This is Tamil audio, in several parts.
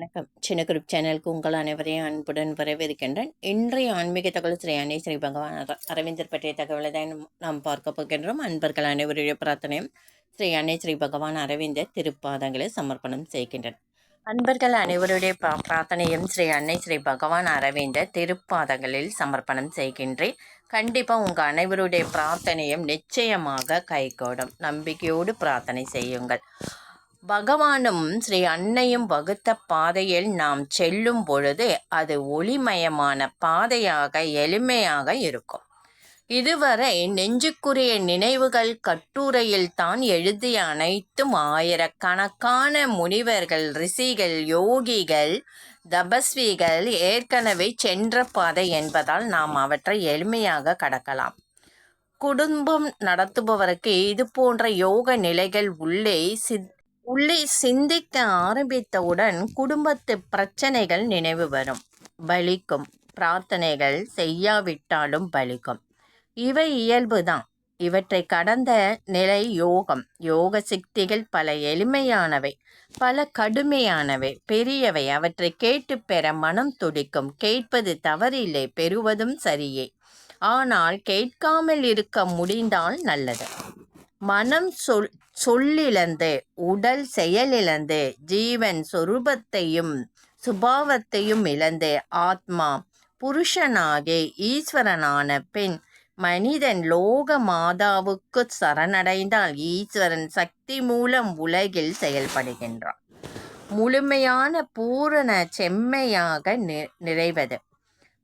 வணக்கம். சின்ன குரூப் சேனலுக்கு உங்கள் அனைவரையும் அன்புடன் வரவேற்கின்றேன். இன்றைய ஆன்மீக தகவல் ஸ்ரீ அன்னை ஸ்ரீ பகவான் அரவிந்தர் பற்றிய தகவலை தான் நாம் பார்க்க போகின்றோம். அன்பர்கள் அனைவருடைய பிரார்த்தனையும் ஸ்ரீ அன்னை ஸ்ரீ பகவான் அரவிந்தர் திருப்பாதங்களை சமர்ப்பணம் செய்கின்றனர். அன்பர்கள் அனைவருடைய பிரார்த்தனையும் ஸ்ரீ அன்னை ஸ்ரீ பகவான் அரவிந்தர் திருப்பாதங்களில் சமர்ப்பணம் செய்கின்றேன். கண்டிப்பாக உங்கள் அனைவருடைய பிரார்த்தனையும் நிச்சயமாக கைகூடும். நம்பிக்கையோடு பிரார்த்தனை செய்யுங்கள். பகவானும் ஸ்ரீ அன்னையும் வகுத்த பாதையில் நாம் செல்லும் பொழுது அது ஒளிமயமான பாதையாக எளிமையாக இருக்கும். இதுவரை நெஞ்சுக்குரிய நினைவுகள் கட்டுரையில் தான் எழுதிய அனைத்தும் ஆயிரக்கணக்கான முனிவர்கள் ரிஷிகள் யோகிகள் தபஸ்விகள் ஏற்கனவே சென்ற பாதை என்பதால் நாம் அவற்றை எளிமையாக கடக்கலாம். குடும்பம் நடத்துபவருக்கு இது போன்ற யோக நிலைகள் உள்ளே சித் உள்ளே சிந்திக்க ஆரம்பித்தவுடன் குடும்பத்து பிரச்சனைகள் நினைவு வரும். பலிக்கும் பிரார்த்தனைகள் செய்யாவிட்டாலும் பலிக்கும் இவை இயல்புதான். இவற்றை கடந்த நிலை யோகம். யோக சக்திகள் பல எளிமையானவை. பல கடுமையானவை. பெரியவை. அவற்றை கேட்டு பெற மனம் துடிக்கும். கேட்பது தவறில்லை. பெறுவதும் சரியே. ஆனால் கேட்காமல் இருக்க முடிந்தால் நல்லது. மனம் சொல் சொல்லிழந்து உடல் செயலிழந்து ஜீவன் சொரூபத்தையும் சுபாவத்தையும் இழந்து ஆத்மா புருஷனாகி ஈஸ்வரனான பெண் மனிதன் லோக மாதாவுக்கு சரணடைந்தால் ஈஸ்வரன் சக்தி மூலம் உலகில் செயல்படுகின்றான். முழுமையான பூரண செம்மையாக நி நிறைவது.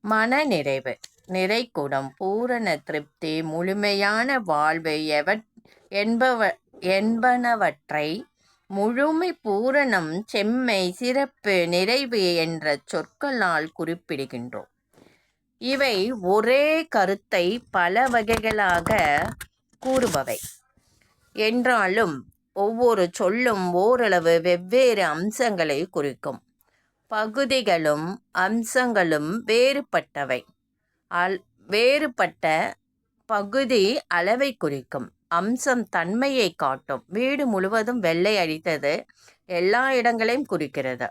மன நிறைவு. நிறைக்குடம் பூரண திருப்தி. முழுமையான வாழ்வு. எவற் என்பவ என்பனவற்றை முழுமை பூரணம் செம்மை சிறப்பு நிறைவு என்ற சொற்களால் குறிப்பிடுகின்றோம். இவை ஒரே கருத்தை பல வகைகளாக கூறுபவை. என்றாலும் ஒவ்வொரு சொல்லும் ஓரளவு வெவ்வேறு அம்சங்களை குறிக்கும். பகுதிகளும் அம்சங்களும் வேறுபட்டவை. அல் வேறுபட்ட பகுதி அளவை குறிக்கும். அம்சம் தன்மையை காட்டும். வீடு முழுவதும் வெள்ளை அடித்தது எல்லா இடங்களையும் குறிக்கிறது.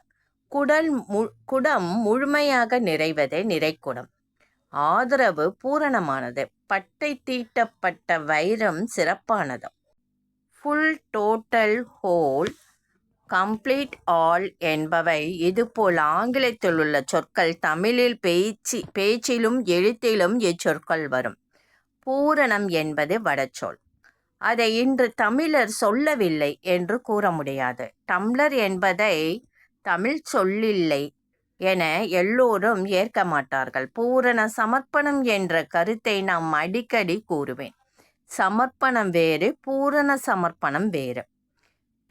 குடல் மு குடம் முழுமையாக நிறைவதே நிறைக்குடம் ஆதரவு பூரணமானது. பட்டை தீட்டப்பட்ட வைரம் சிறப்பானது. Full total whole complete all என்பவை இதுபோல் ஆங்கிலத்தில் உள்ள சொற்கள் தமிழில் பேச்சு பேச்சிலும் எழுத்திலும் இச்சொற்கள் வரும். பூரணம் என்பது வடச்சொல். அதை இன்று தமிழர் சொல்லவில்லை என்று கூற முடியாது. டம்ளர் என்பதை தமிழ் சொல்லில்லை என எல்லோரும் ஏற்க மாட்டார்கள். பூரண சமர்ப்பணம் என்ற கருத்தை நாம் அடிக்கடி கூறுவேன். சமர்ப்பணம் வேறு பூரண சமர்ப்பணம் வேறு.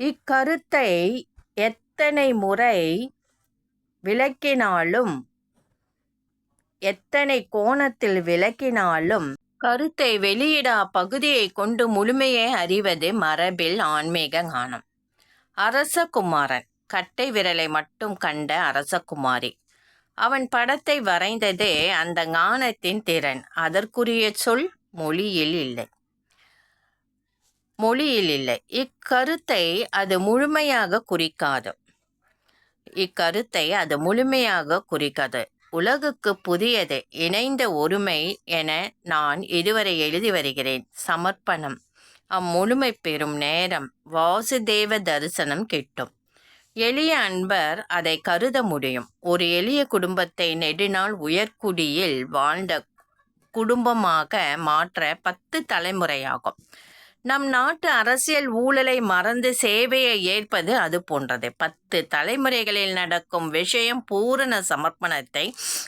இக்கருத்தை எத்தனை முறை விளக்கினாலும் எத்தனை கோணத்தில் விளக்கினாலும் கருத்தை வெளியிடா பகுதியை கொண்டு முழுமையை அறிவது மரபில் ஆன்மீக ஞானம். அரசகுமாரன். கட்டை விரலை மட்டும் கண்ட அரசகுமாரி. அவன் படத்தை வரைந்ததே அந்த ஞானத்தின் திறன். அதற்குரிய சொல் மொழியில் இல்லை. மொழியில் இல்லை. இக்கருத்தை அது முழுமையாக குறிக்காது. இக்கருத்தை அது முழுமையாக குறிக்காது. உலகுக்கு புதியது இணைந்த ஒருமை என நான் இதுவரை எழுதி வருகிறேன். சமர்ப்பணம். அம்முழுமை பெறும் நேரம். வாசுதேவ தரிசனம் கிட்டும். எளிய அன்பர் அதை கருத முடியும். ஒரு எளிய குடும்பத்தை நெடுநாள் உயர்குடியில் வாழ்ந்த குடும்பமாக மாற்ற பத்து தலைமுறையாகும். நம் நாட்டு அரசியல் ஊழலை மறந்து சேவையை ஏற்பது அது போன்றது. பத்து தலைமுறைகளில் நடக்கும் விஷயம் பூரண சமர்ப்பணத்தை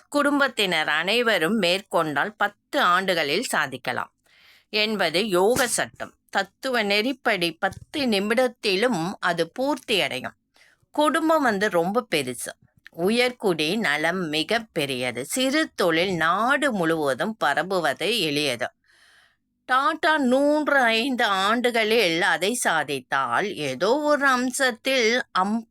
குடும்பத்தினர் அனைவரும் மேற்கொண்டால் பத்து ஆண்டுகளில் சாதிக்கலாம் என்பது யோக சட்டம். தத்துவ நெறிப்படி பத்து நிமிடத்திலும் அது பூர்த்தி அடையும். குடும்பம் வந்து ரொம்ப பெருசு. உயர்குடி நலம் மிக பெரியது. சிறு தொழில் நாடு முழுவதும் பரப்புவது எளியது. டாடா நூன்று ஐந்து ஆண்டுகளில் அதை சாதித்தால் ஏதோ ஒரு அம்சத்தில் அம்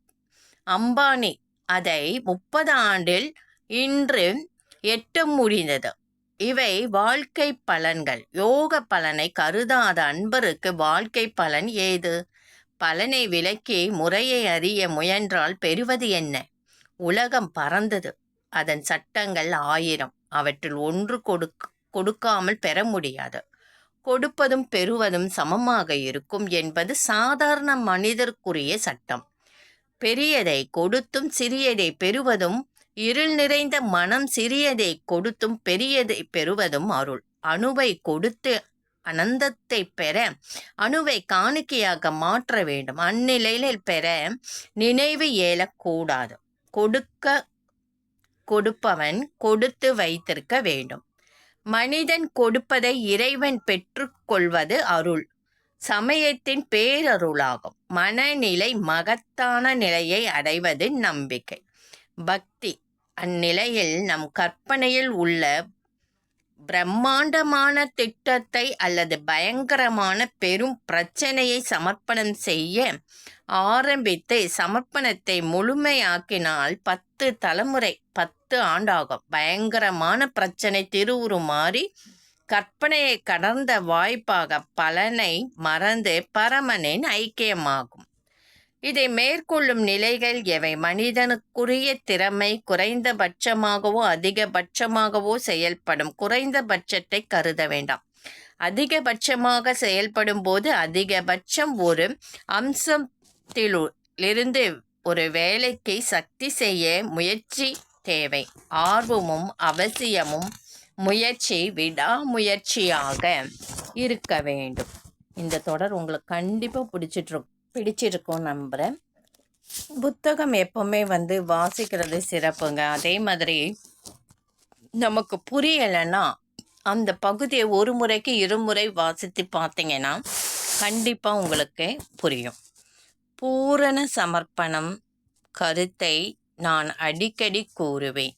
அம்பானி அதை முப்பது ஆண்டில் இன்று எட்ட முடிந்தது. இவை வாழ்க்கை பலன்கள். யோக பலனை கருதாத அன்பருக்கு வாழ்க்கை பலன் ஏது? பலனை விலக்கி முறையை அறிய முயன்றால் பெறுவது என்ன? உலகம் பறந்தது. அதன் சட்டங்கள் ஆயிரம். அவற்றில் ஒன்று கொடுக் கொடுக்காமல் பெற முடியாது. கொடுப்பதும் பெறுவதும் சமமாக இருக்கும் என்பது சாதாரண மனிதர்க்குரிய சட்டம். பெரியதை கொடுத்தும் சிறியதை பெறுவதும் இருள் நிறைந்த மனம் சிறியதை கொடுத்தும் பெரியதை பெறுவதும் அருள். அணுவை கொடுத்து அனந்தத்தை பெற அணுவை காணிக்கையாக மாற்ற வேண்டும். அந்நிலையில் பெற நினைவு ஏலக்கூடாது. கொடுக்க கொடுப்பவன் கொடுத்து வைத்திருக்க வேண்டும். மனிதன் கொடுப்பதை இறைவன் பெற்றுக்கொள்வது அருள். சமயத்தின் பேரருளாகும். மனநிலை மகத்தான நிலையை அடைவது நம்பிக்கை. பக்தி. அந்நிலையில் நம் கற்பனையில் உள்ள பிரம்மாண்டமான திட்டத்தை அல்லது பயங்கரமான பெரும் பிரச்சனையை சமர்ப்பணம் செய்ய ஆரம்பித்து சமர்ப்பணத்தை முழுமையாக்கினால் பத்து தலைமுறை பத்து பத்து ஆண்டாகும். பயங்கரமான பிரச்சனை. திருவுருமாறி கற்பனையை கடந்த வாய்ப்பாக பலனை மறந்து பரமனின் ஐக்கியமாகும். இதை மேற்கொள்ளும் நிலைகள் எவை? மனிதனுக்குரிய திறமை குறைந்தபட்சமாகவோ அதிகபட்சமாகவோ செயல்படும். குறைந்தபட்சத்தை கருத வேண்டாம். அதிகபட்சமாக செயல்படும் போது அதிகபட்சம் ஒரு அம்சத்திலிருந்து ஒரு வேலைக்கு சக்தி செய்ய முயற்சி தேவை. ஆர்வமும் அவசியமும் முயற்சி விடாமுயற்சியாக இருக்க வேண்டும். இந்த தொடர் உங்களுக்கு கண்டிப்பாக பிடிச்சிட்ருக் பிடிச்சிருக்கும் நம்புகிறேன் புத்தகம் எப்பவுமே வந்து வாசிக்கிறது சிறப்புங்க. அதே மாதிரி நமக்கு புரியலைன்னா அந்த பகுதியை ஒரு முறைக்கு இருமுறை வாசித்து பார்த்தீங்கன்னா கண்டிப்பாக உங்களுக்கு புரியும். பூரண சமர்ப்பணம் கருத்தை நான் அடிக்கடி கூறுவேன்.